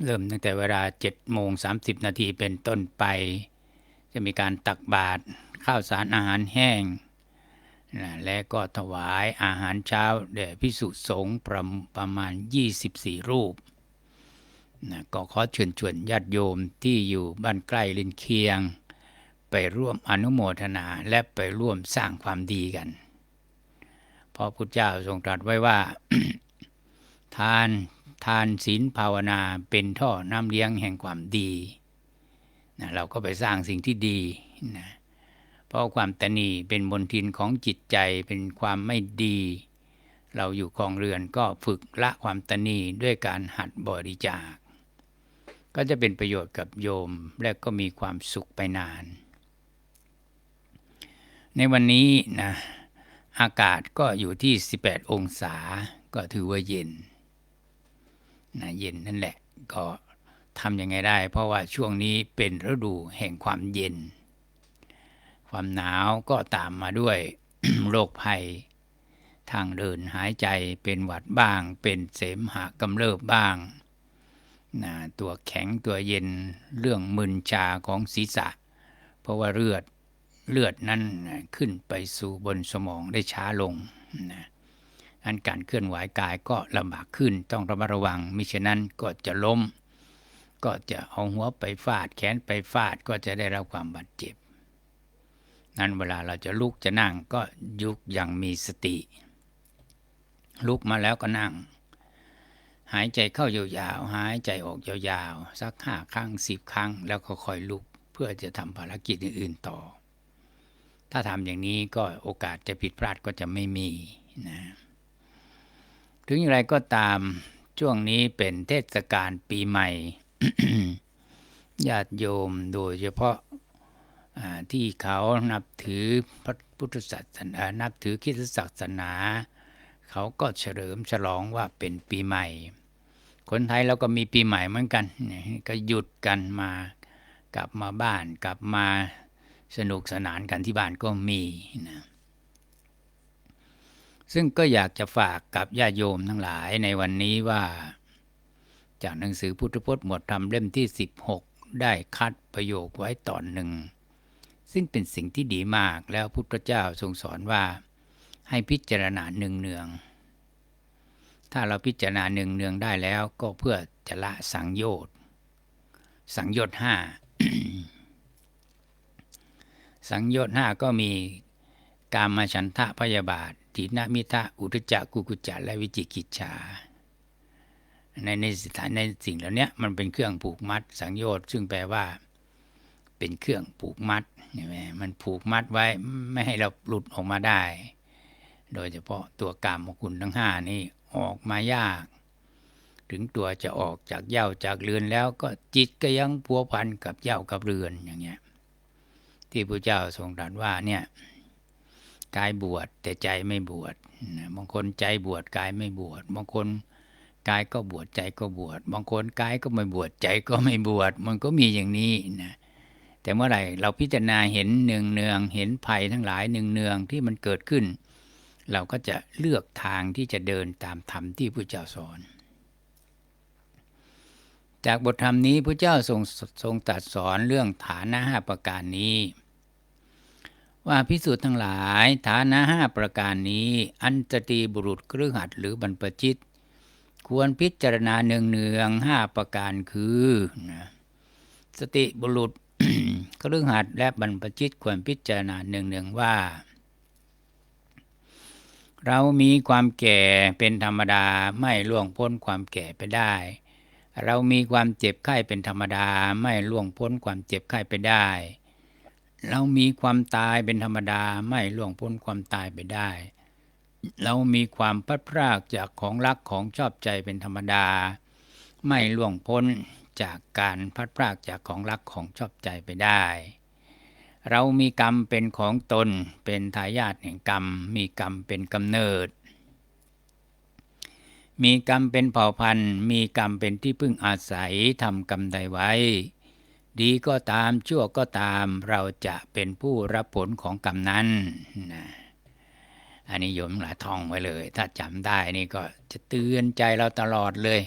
เริ่มตั้งแต่เวลา7โมง30 นาทีเป็นต้นไป จะมีการตักบาตรข้าวสารอาหารแห้งนะและก็ถวายอาหารเช้าแด่พิสุสงฆ์ประประมาณ 24 รูปนะก็ขอเชิญชวนญาติโยมที่อยู่บ้านใกล้ลินเคียง ไปร่วมอนุโมทนาและไปร่วมสร้างความดีกัน เพราะพุทธเจ้าทรงตรัสไว้ว่า ทาน ทานศีลภาวนาเป็นท่อน้ำเลี้ยงแห่งความดีนะเราก็ไปสร้างสิ่งที่ดีนะเพราะความตนีเป็นบนทินของจิตใจเป็นความไม่ดี เราอยู่คลองเรือนก็ฝึกละความตนีด้วยการหัดบริจาค ก็จะเป็นประโยชน์กับโยมและก็มีความสุขไปนาน ในวันนี้นะอากาศก็อยู่ที่ 18 องศาก็ถือว่าเย็น นะเย็นนั่นแหละ ก็ทำยังไงได้ เพราะว่าช่วงนี้เป็นฤดูแห่งความเย็น ความหนาวก็ตามมาด้วยโรคภัย ทางเดินหายใจเป็นหวัดบ้าง เป็นเสมหะกำเริบบ้างนะตัวแข็งตัวเย็นเรื่องมึนชาของศีรษะ เพราะว่าเลือดเลือดนั้นขึ้นไปสู่บนสมองได้ช้าลงนะ อันการเคลื่อนไหวกายก็ลำบากขึ้นต้องระมัดระวังมิฉะนั้นก็จะล้ม ก็จะเอาหัวไปฟาดแขนไปฟาดก็จะได้รับความบาดเจ็บ นั้นเวลาเราจะลุกจะนั่งก็ยุกอย่างมีสติ ลุกมาแล้วก็นั่ง หายใจเข้ายาวๆหายใจออกยาวๆสักห้าครั้งสิบครั้ง แล้วก็ค่อยลุกเพื่อจะทำภารกิจอื่นๆต่อ ถ้าทำอย่างนี้ก็โอกาสจะผิดพลาดก็จะไม่มีนะ ถึงอย่างไรก็ตามช่วงนี้เป็นเทศกาลปีใหม่ญาติโยมโดยเฉพาะที่เขานับถือพระพุทธศาสนานับถือคริสตศาสนา เขาก็เฉลิมฉลองว่าเป็นปีใหม่ คนไทยเราก็มีปีใหม่เหมือนกันก็หยุดกันมากลับมาบ้านกลับมาสนุกสนานกันที่บ้านก็มีนะ ซึ่งก็อยากจะฝากกับญาติโยมทั้งหลายในวันนี้ว่า จากหนังสือพุทธพจน์หมวดธรรมเล่มที่ 16 ได้คัดประโยคไว้ตอนหนึ่ง ซึ่งเป็นสิ่งที่ดีมากแล้วพุทธเจ้าทรงสอนว่า ให้พิจารณาหนึ่งเนือง ถ้าเราพิจารณาหนึ่งเนืองได้แล้วก็เพื่อจะละสังโยชน์สังโยชน์ห้าสังโยชน์ห้าก็มี กามฉันทะพยาบาททินามิทะอุทจักกุกุจักและวิจิกิจฉาในในสถานในสิ่งเหล่านี้มันเป็นเครื่องผูกมัด สังโยชน์ซึ่งแปลว่าเป็นเครื่องผูกมัดใช่ไหมมันผูกมัดไว้ไม่ให้เราหลุดออกมาได้ โดยเฉพาะตัวกามมคุณทั้งห้านี่ออกมายาก ถึงตัวจะออกจากเย่าจากเรือนแล้วก็จิตก็ยังพัวพันกับเย่ากับเรือนอย่างเงี้ยที่พระเจ้าทรงตรัสว่าเนี่ย กายบวชแต่ใจไม่บวชบางคนใจบวชกายไม่บวชบางคนกายก็บวชใจก็บวชบางคนกายก็ไม่บวชใจก็ไม่บวชมันก็มีอย่างนี้นะแต่เมื่อไหร่เราพิจารณาเห็นเนืองเนืองเห็นภัยทั้งหลายเนืองเนืองที่มันเกิดขึ้น เราก็จะเลือกทางที่จะเดินตามธรรมที่พระเจ้าสอน จากบทธรรมนี้พระเจ้าทรงทรงตรัสสอนเรื่องฐานะห้าประการนี้ ว่าพิสูจน์ทั้งหลายฐานะห้าประการนี้ อันตตีบุรุษเครือหัดหรือบรรพจิต ควรพิจารณาเนืองเนืองห้าประการคือสติบุรุษเครือหัดและบรรพจิตควรพิจารณาเนืองเนืองว่า เรามีความแก่เป็นธรรมดาไม่ล่วงพ้นความแก่ไปได้ เรามีความเจ็บไข้เป็นธรรมดาไม่ล่วงพ้นความเจ็บไข้ไปได้ เรามีความตายเป็นธรรมดาไม่ล่วงพ้นความตายไปได้ เรามีความพัดพรากจากของรักของชอบใจเป็นธรรมดา ไม่ล่วงพ้นจากการพัดพรากจากของรักของชอบใจไปได้ เรามีกรรมเป็นของตนเป็นทายาทแห่งกรรม มีกรรมเป็นกำเนิด มีกรรมเป็นเผ่าพันธุ์ มีกรรมเป็นที่พึ่งอาศัยทำกรรมใดไว้ ดีก็ตามชั่วก็ตามเราจะเป็นผู้รับผลของกรรมนั้นนะอันนี้โยมหลายท่องไว้เลย ถ้าจำได้นี่ก็จะเตือนใจเราตลอดเลย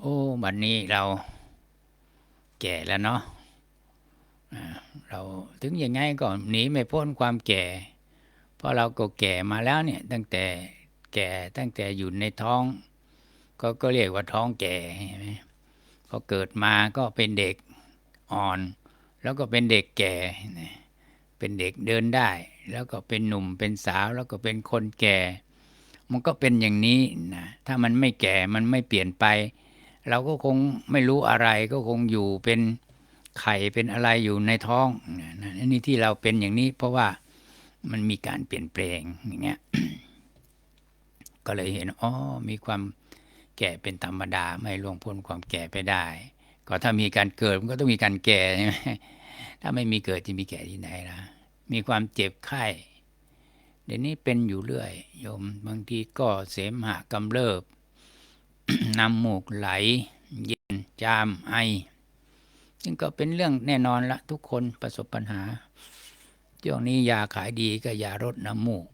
โอ้บัดนนี้เราแก่แล้วเนาะเราถึงยังไงก็หนีไม่พ้นความแก่ เพราะเราก็แก่มาแล้วเนี่ยตั้งแต่แก่ตั้งแต่อยู่ในท้อง ก็ก็เรียกว่าท้องแก่ใช่ไหมพอเกิดมาก็เป็นเด็ก อ่อน แล้วก็เป็นเด็กแก่ เป็นเด็กเดินได้ แล้วก็เป็นหนุ่มเป็นสาวแล้วก็เป็นคนแก่ มันก็เป็นอย่างนี้นะถ้ามันไม่แก่มันไม่เปลี่ยนไป เราก็คงไม่รู้อะไรก็คงอยู่เป็นไข่เป็นอะไรอยู่ในท้องนะนี่ที่เราเป็นอย่างนี้เพราะว่ามันมีการเปลี่ยนแปลงอย่างเงี้ยก็เลยเห็นอ๋อมีความแก่เป็นธรรมดาไม่ล่วงพ้นความแก่ไปได้ ก็ถ้ามีการเกิดมันก็ต้องมีการแก่ใช่ไหมถ้าไม่มีเกิดจะมีแก่ที่ไหนล่ะ มีความเจ็บไข้ เดี๋ยวนี้เป็นอยู่เรื่อยโยม บางทีก็เสมหะกำเริบน้ำมูกไหล เย็นจามไอซึ่งก็เป็นเรื่องแน่นอนละทุกคนประสบปัญหาช่วงนี้ยาขายดีก็ยาลดน้ำมูก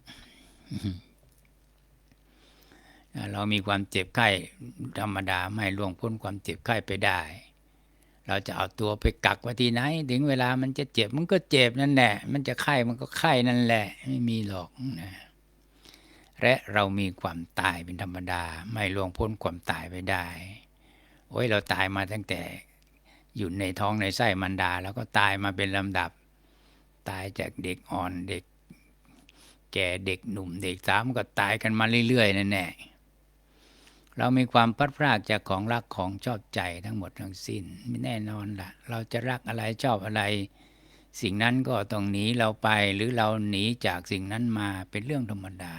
เรามีความเจ็บไข้ธรรมดาไม่ล่วงพ้นความเจ็บไข้ไปได้ เราจะเอาตัวไปกักไว้ที่ไหน ถึงเวลามันจะเจ็บมันก็เจ็บนั่นแหละ มันจะไข้มันก็ไข้นั่นแหละ ไม่มีหรอกนะและเรามีความตายเป็นธรรมดา ไม่ล่วงพ้นความตายไปได้ โอ้ยเราตายมาตั้งแต่อยู่ในท้องในไส้มันดา แล้วก็ตายมาเป็นลำดับ ตายจากเด็กอ่อนเด็ก แก่เด็กหนุ่มเด็กสามก็ตายกันมาเรื่อยๆนั่นแหละ เรามีความพัดพรากจากของรักของชอบใจทั้งหมดทั้งสิ้นไม่แน่นอนละ่ะ เราจะรักอะไรชอบอะไร สิ่งนั้นก็ต้องหนีเราไปหรือเราหนีจากสิ่งนั้นมาเป็นเรื่องธรรมดา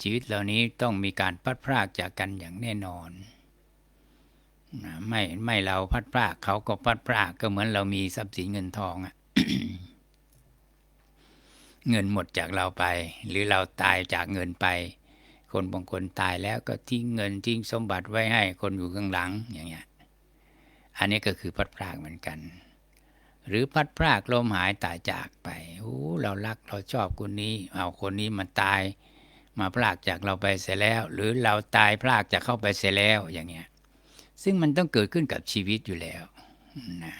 ชีวิตเหล่านี้ต้องมีการพัดพรากจากกันอย่างแน่นอนนะไม่ไม่เราพัดพรากเขาก็พัดพรากก็เหมือนเรามีทรัพย์สินเงินทองอะเงินหมดจากเราไป หรือเราตายจากเงินไป คนบางคนตายแล้วก็ทิ้งเงินทิ้งสมบัติไว้ให้คนอยู่ข้างหลังอย่างเงี้ย อันนี้ก็คือพัดพรากเหมือนกัน หรือพัดพรากลมหายตายจากไปโอ้เรารักเราชอบคนนี้ เอาคนนี้มันตาย มาพรากจากเราไปเสียแล้ว หรือเราตายพรากจากเข้าไปเสียแล้วอย่างเงี้ย ซึ่งมันต้องเกิดขึ้นกับชีวิตอยู่แล้วนะ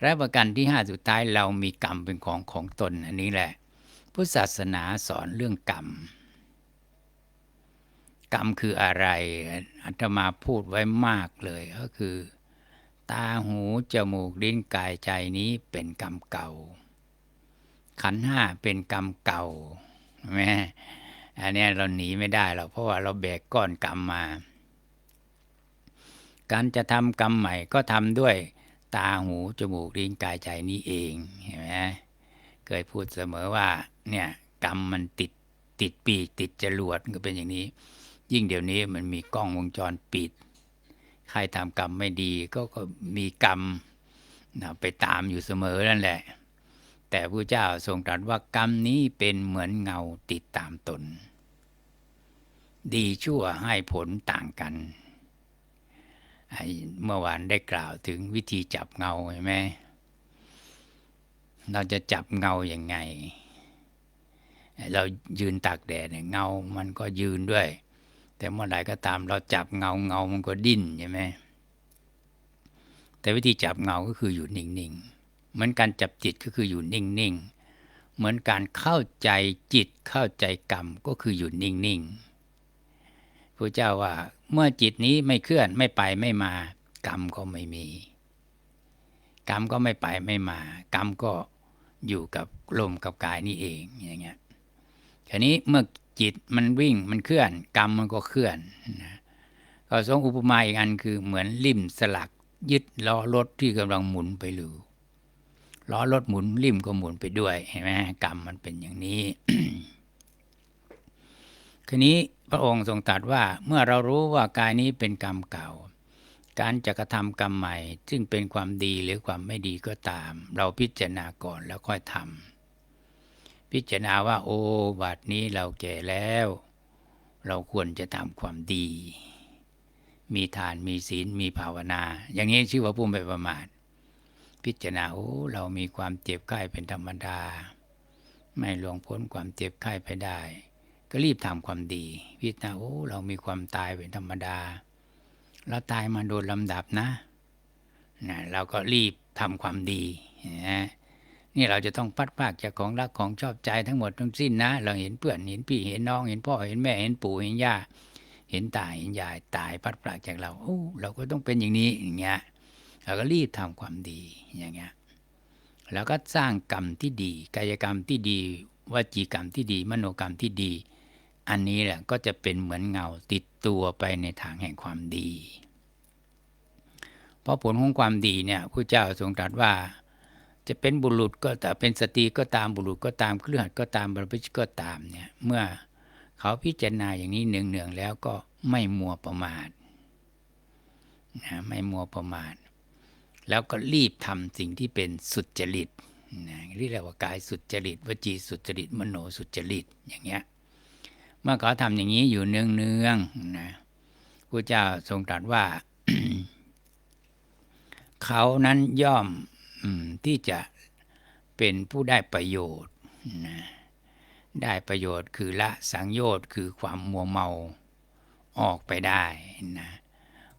และประกันที่ห้าสุดท้ายเรามีกรรมเป็นของของตนอันนี้แหละ พุทธศาสนาสอนเรื่องกรรม กรรมคืออะไรอาตมาพูดไว้มากเลยก็คือ ตาหูจมูกลิ้นกายใจนี้เป็นกรรมเก่า ขันห้าเป็นกรรมเก่าแม่อันนี้เราหนีไม่ได้หรอกเพราะว่าเราแบกก้อนกรรมมา การจะทำกรรมใหม่ก็ทำด้วยตาหูจมูกลิ้นกายใจนี้เองเห็นไหมเคยพูดเสมอว่าเนี่ยกรรมมันติดติดปีกติดจรวดก็เป็นอย่างนี้ ยิ่งเดี๋ยวนี้มันมีกล้องวงจรปิด ใครทำกรรมไม่ดีก็ก็มีกรรมนะไปตามอยู่เสมอนั่นแหละ แต่พระเจ้าทรงตรัสว่ากรรมนี้เป็นเหมือนเงาติดตามตน ดีชั่วให้ผลต่างกัน เมื่อวานได้กล่าวถึงวิธีจับเงาใช่ไหมเราจะจับเงาอย่างไง เรายืนตากแดดเนี่ยเงามันก็ยืนด้วย แต่เมื่อไหร่ก็ตามเราจับเงาเงามันก็ดิ้นใช่ไหมแต่วิธีจับเงาก็คืออยู่นิ่งๆ เหมือนการจับจิตก็คืออยู่นิ่งๆ เหมือนการเข้าใจจิตเข้าใจกรรมก็คืออยู่นิ่งๆพระเจ้าว่าเมื่อจิตนี้ไม่เคลื่อนไม่ไปไม่มา กรรมก็ไม่มี กรรมก็ไม่ไปไม่มา กรรมก็อยู่กับลมกับกายนี่เองอย่างเงี้ยทีนี้เมื่อ จิตมันวิ่งมันเคลื่อน กรรมมันก็เคลื่อนก็ทรงอุปมาอีกอันคือเหมือนลิ่มสลักยึดล้อรถที่กำลังหมุนไปอยู่ล้อรถหมุนลิ่มก็หมุนไปด้วยเห็นไหมกรรมมันเป็นอย่างนี้คืนี้พระองค์ทรงตรัสว่าเมื่อเรารู้ว่ากายนี้เป็นกรรมเก่า การจะกระทำกรรมใหม่ ซึ่งเป็นความดีหรือความไม่ดีก็ตาม เราพิจารณาก่อนแล้วค่อยทำ พิจารณาว่า โอ้บัดนี้เราแก่แล้ว เราควรจะทำความดี มีทานมีศีลมีภาวนา อย่างนี้ชื่อว่าผู้ไม่ประมาทพิจารณาโอ้เรามีความเจ็บไข้เป็นธรรมดา ไม่ลวงพ้นความเจ็บไข้ไปได้ ก็รีบทำความดี พิจารณาโอ้เรามีความตายเป็นธรรมดาเราตายมาโดยลำดับนะนะ เราก็รีบทำความดีนะ นี่เราจะต้องพัดภาคจากของรักของชอบใจทั้งหมดทั้งสิ้นนะ เราเห็นเพื่อนเห็นพี่เห็นน้องเห็นพ่อเห็นแม่เห็นปู่เห็นย่าเห็นตายเห็นยายตายพัดพรากจากเราโอ้เราก็ต้องเป็นอย่างนี้อย่างเงี้ยเราก็รีบทำความดีอย่างเงี้ยแล้วก็สร้างกรรมที่ดี กายกรรมที่ดีวจีกรรมที่ดี มโนกรรมที่ดี อันนี้แหละก็จะเป็นเหมือนเงาติดตัวไปในทางแห่งความดี เพราะผลของความดีเนี่ยพระเจ้าทรงตรัสว่า จะเป็นบุรุษก็แต่เป็นสตรีก็ตามบุรุษก็ตามเครือขัดก็ตามบรรพชิตก็ตามเนี่ยเมื่อเขาพิจารณาอย่างนี้เนืองๆแล้วก็ไม่มัวประมาทนะไม่มัวประมาท แล้วก็รีบทำสิ่งที่เป็นสุจริตนะเรียกว่ากายสุจริต วจีสุจริต มโนสุจริตอย่างเงี้ยเมื่อเขาทำอย่างนี้อยู่เนืองๆนะพระเจ้าทรงตรัสว่า เขานั้นย่อม ที่จะเป็นผู้ได้ประโยชน์นะได้ประโยชน์คือละสังโยชน์คือความมัวเมาออกไปได้นะ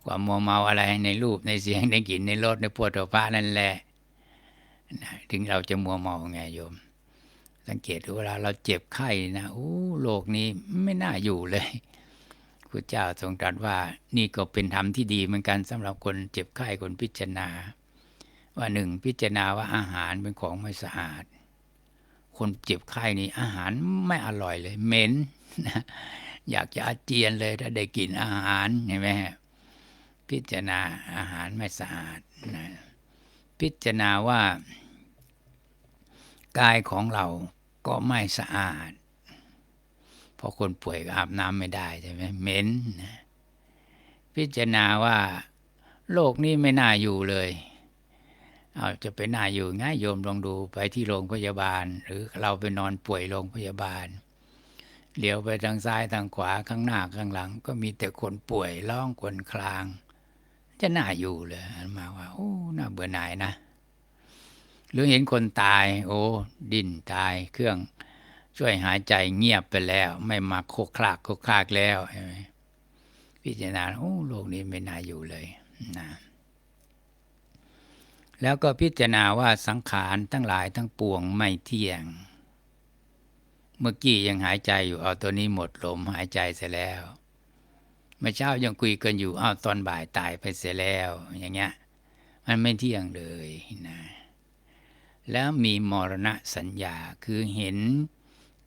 ความมัวเมาอะไรในรูปในเสียงในกลิ่นในรสในปวดตัวพระนั่นแหละนะถึงเราจะมัวเมาไงโยม สังเกตดูเวลาเราเจ็บไข้นะโอ้โลกนี้ไม่น่าอยู่เลยพระเจ้าทรงตรัสว่านี่ก็เป็นธรรมที่ดีเหมือนกันสำหรับคนเจ็บไข้คนพิจารณา ว่าหนึ่งพิจารณาว่าอาหารเป็นของไม่สะอาด คนเจ็บไข้นี่อาหารไม่อร่อยเลย เหม็นนะอยากจะอาเจียนเลยถ้าได้กินอาหารเห็นไหมพิจารณาอาหารไม่สะอาดนะพิจารณาว่ากายของเราก็ไม่สะอาด เพราะคนป่วยอาบน้ำไม่ได้ใช่ไหมเหม็นนะพิจารณาว่า โลกนี้ไม่น่าอยู่เลย เอาจะไปน่าอยู่ง่ายโยมลองดูไปที่โรงพยาบาล หรือเราไปนอนป่วยโรงพยาบาลเหลียวไปทางซ้ายทางขวาข้างหน้าข้างหลัง ก็มีแต่คนป่วยร้องคนคลาง จะน่าอยู่เลยมาว่าโอ้น่าเบื่อหน่ายนะหรือเห็นคนตาย โอ้ดิ้นตายเครื่องช่วยหายใจเงียบไปแล้ว ไม่มาโคคลากโคคลากแล้วพิจารณาโอ้โลกนี้ไม่น่าอยู่เลยนะ แล้วก็พิจารณาว่าสังขารทั้งหลายทั้งปวงไม่เที่ยง เมื่อกี้ยังหายใจอยู่เอาตัวนี้หมดลมหายใจเสียแล้ว เมื่อเช้ายังคุยกันอยู่เอาตอนบ่ายตายไปเสียแล้ว อย่างเงี้ย มันไม่เที่ยงเลยนะแล้วมีมรณะสัญญาคือเห็น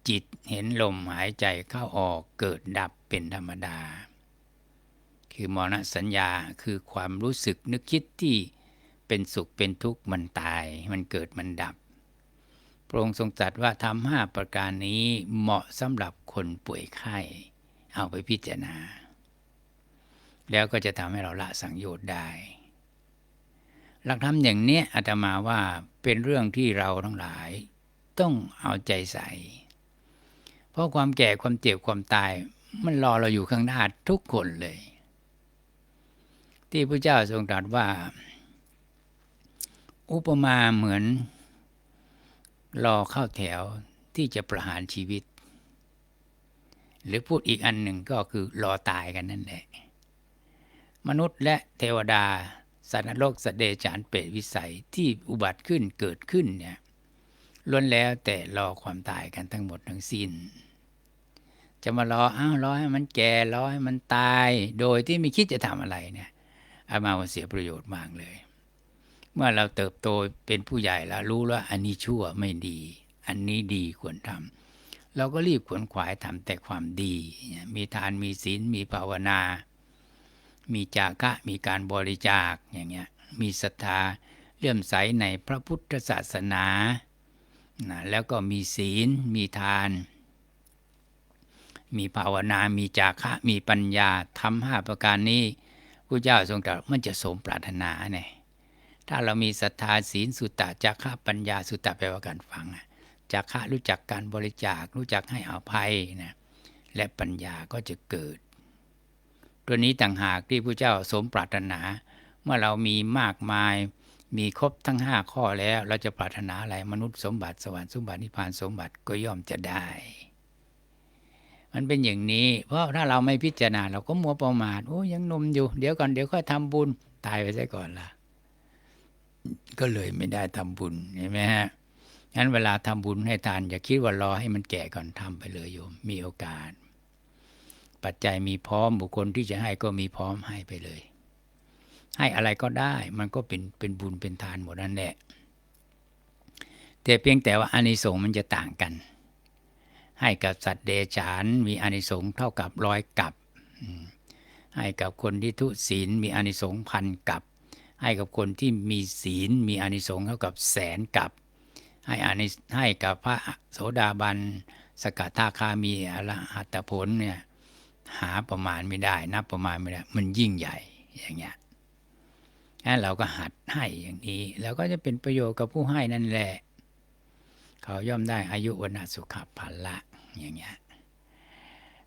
จิตเห็นลมหายใจเข้าออกเกิดดับเป็นธรรมดา คือมรณะสัญญาคือความรู้สึกนึกคิดที่ เป็นสุขเป็นทุกข์มันตาย มันเกิดมันดับ พระองค์ทรงตรัสว่าทำห้าประการนี้เหมาะสำหรับคนป่วยไข้ เอาไปพิจารณา แล้วก็จะทำให้เราละสังโยชน์ได้ หลักธรรมอย่างนี้อาตมาว่าเป็นเรื่องที่เราทั้งหลาย ต้องเอาใจใส่ เพราะความแก่ความเจ็บความตาย มันรอเราอยู่ข้างหน้าทุกคนเลย ที่พระเจ้าทรงตรัสว่า อุปมาเหมือน รอเข้าแถวที่จะประหารชีวิต หรือพูดอีกอันหนึ่งก็คือรอตายกันนั่นแหละ มนุษย์และเทวดาสัตว์นรกสเดชานเปรตวิสัยที่อุบัติขึ้นเกิดขึ้นเนี่ยล้วนแล้วแต่รอความตายกันทั้งหมดทั้งสิ้น จะมารออ้าวรอให้มันแก่รอให้มันตาย โดยที่ไม่คิดจะทำอะไรเนี่ยเอามาเสียประโยชน์มากเลย เมื่อเราเติบโตเป็นผู้ใหญ่แล้วรู้ว่าอันนี้ชั่วไม่ดี อันนี้ดีควรทำเราก็รีบขวนขวายทำแต่ความดี มีทานมีศีลมีภาวนา มีจาคะมีการบริจาคอย่างเงี้ยมีศรัทธาเลื่อมใสในพระพุทธศาสนานะแล้วก็มีศีล มีทาน มีภาวนา มีจาคะ มีปัญญาทำห้าประการนี้พระเจ้าทรงตรัสมันจะสมปรารถนาเนี่ย ถ้าเรามีศรัทธาศีลสุตตะจักขะปัญญาสุตตะแปลว่าการฟังจักขะรู้จักการบริจาค รู้จักให้อภัยนะและปัญญาก็จะเกิด ตัวนี้ต่างหากที่พระเจ้าสมปรารถนา เมื่อเรามีมากมายมีครบทั้งห้าข้อแล้ว เราจะปรารถนาอะไรมนุษย์สมบัติสวรรค์สมบัตินิพพานสมบัติก็ย่อมจะได้ มันเป็นอย่างนี้ เพราะถ้าเราไม่พิจารณาเราก็มัวประมาทโอ้ยังนมอยู่ เดี๋ยวก่อนเดี๋ยวค่อยทำบุญตายไปซะก่อนล่ะ ก็เลยไม่ได้ทำบุญเห็นไหมฮะงั้นเวลาทำบุญให้ทาน อย่าคิดว่ารอให้มันแก่ก่อนทำไปเลยโยม มีโอกาส ปัจจัยมีพร้อมบุคคลที่จะให้ก็มีพร้อมให้ไปเลย ให้อะไรก็ได้มันก็เป็นเป็นบุญเป็นทานหมดนั่นแหละแต่เพียงแต่ว่าอานิสงส์มันจะต่างกัน ให้กับสัตว์เดรัจฉานมีอานิสงส์เท่ากับร้อยกับ ให้กับคนที่ทุศีลมีอานิสงส์พันกับ ให้กับคนที่มีศีลมีอานิสงส์เท่ากับแสนกับ ให้อานิให้กับพระโสดาบันสกทาคามีอรหัตผลเนี่ยหาประมาณไม่ได้ นับประมาณไม่ได้ มันยิ่งใหญ่อย่างเงี้ยงั้นเราก็หัดให้อย่างนี้ แล้วก็จะเป็นประโยชน์กับผู้ให้นั่นแหละ เขาย่อมได้อายุวันสุขภละอย่างเงี้ย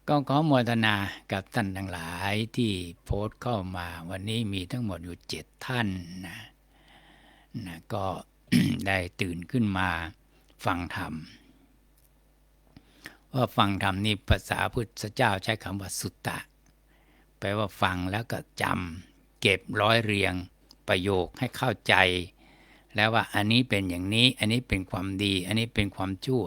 ก็ขอโมทนากับท่านทั้งหลายที่โพสต์เข้ามาวันนี้มีทั้งหมดอยู่เจ็ดท่านนะนะก็ได้ตื่นขึ้นมาฟังธรรม ว่าฟังธรรมนี่ภาษาพุทธเจ้าใช้คำว่าสุตตะ แปลว่าฟังแล้วก็จำเก็บร้อยเรียงประโยคให้เข้าใจ แล้วว่าอันนี้เป็นอย่างนี้ อันนี้เป็นความดี อันนี้เป็นความชั่ว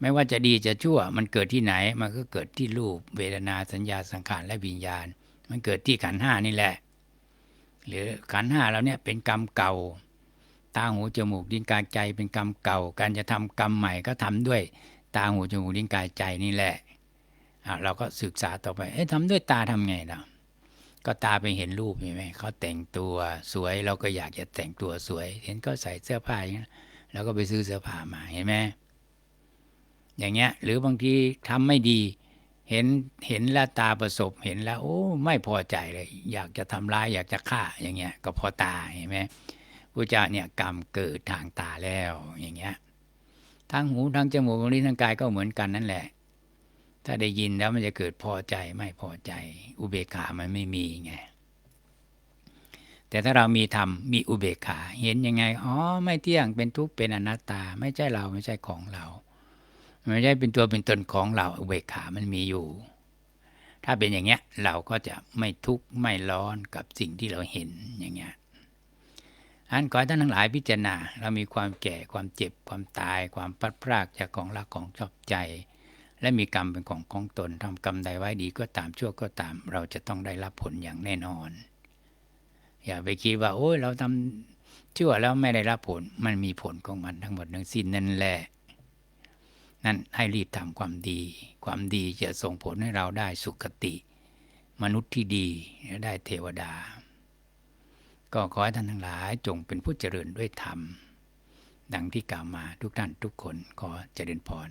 ไม่ว่าจะดีจะชั่ว มันเกิดที่ไหน มันก็เกิดที่รูปเวทนาสัญญาสังขารและวิญญาณ มันเกิดที่ขันห้านี่แหละ หรือขันห้าเราเนี่ยเป็นกรรมเก่า ตาหูจมูกลิ้นกายใจเป็นกรรมเก่า การจะทำกรรมใหม่ก็ทำด้วย ตาหูจมูกลิ้นกายใจนี่แหละอะเราก็ศึกษาต่อไป เอ๊ะทำด้วยตาทำไงล่ะก็ตาไปเห็นรูปเห็นไหมเขาแต่งตัวสวยเราก็อยากจะแต่งตัวสวย เห็นก็ใส่เสื้อผ้าอย่างนี้นเราก็ไปซื้อเสื้อผ้ามาเห็นไหม อย่างเงี้ย หรือบางทีทำไม่ดี เห็นเห็นแล้วตาประสบเห็นแล้ว โอ้ไม่พอใจเลย อยากจะทำร้ายอยากจะฆ่าอย่างเงี้ย ก็พอตาเห็นไหมพระเจ้าเนี่ยกรรมเกิดทางตาแล้วอย่างเงี้ยทางหูทางจมูกทางลิ้นทางกายก็เหมือนกันนั่นแหละ ถ้าได้ยินแล้วมันจะเกิดพอใจไม่พอใจ อุเบกขามันไม่มีไงแต่ถ้าเรามีธรรมมีอุเบกขา เห็นยังไงอ๋อไม่เที่ยงเป็นทุกข์เป็นอนัตตา ไม่ใช่เราไม่ใช่ของเรา ไม่ใช่เป็นตัวเป็นตนของเราอุเบกขามันมีอยู่ ถ้าเป็นอย่างเงี้ยเราก็จะไม่ทุกข์ไม่ร้อนกับสิ่งที่เราเห็นอย่างเงี้ยอันขอให้ท่านทั้งหลายพิจารณา เรามีความแก่ความเจ็บความตาย ความพัดพรากจากของรักของชอบใจ และมีกรรมเป็นของของตนทำกรรมใดไว้ดีก็ตามชั่วก็ตาม เราจะต้องได้รับผลอย่างแน่นอน อย่าไปคิดว่า โอ้ยเราทำชั่วแล้วไม่ได้รับผลมันมีผลของมันทั้งหมดทั้งสิ้นนั่นแหละ นั่นให้รีบทำความดี ความดีจะส่งผลให้เราได้สุขติ มนุษย์ที่ดีและได้เทวดา ก็ขอให้ท่านทั้งหลายจงเป็นผู้เจริญด้วยธรรม ดังที่กล่าวมาทุกท่านทุกคนขอเจริญพร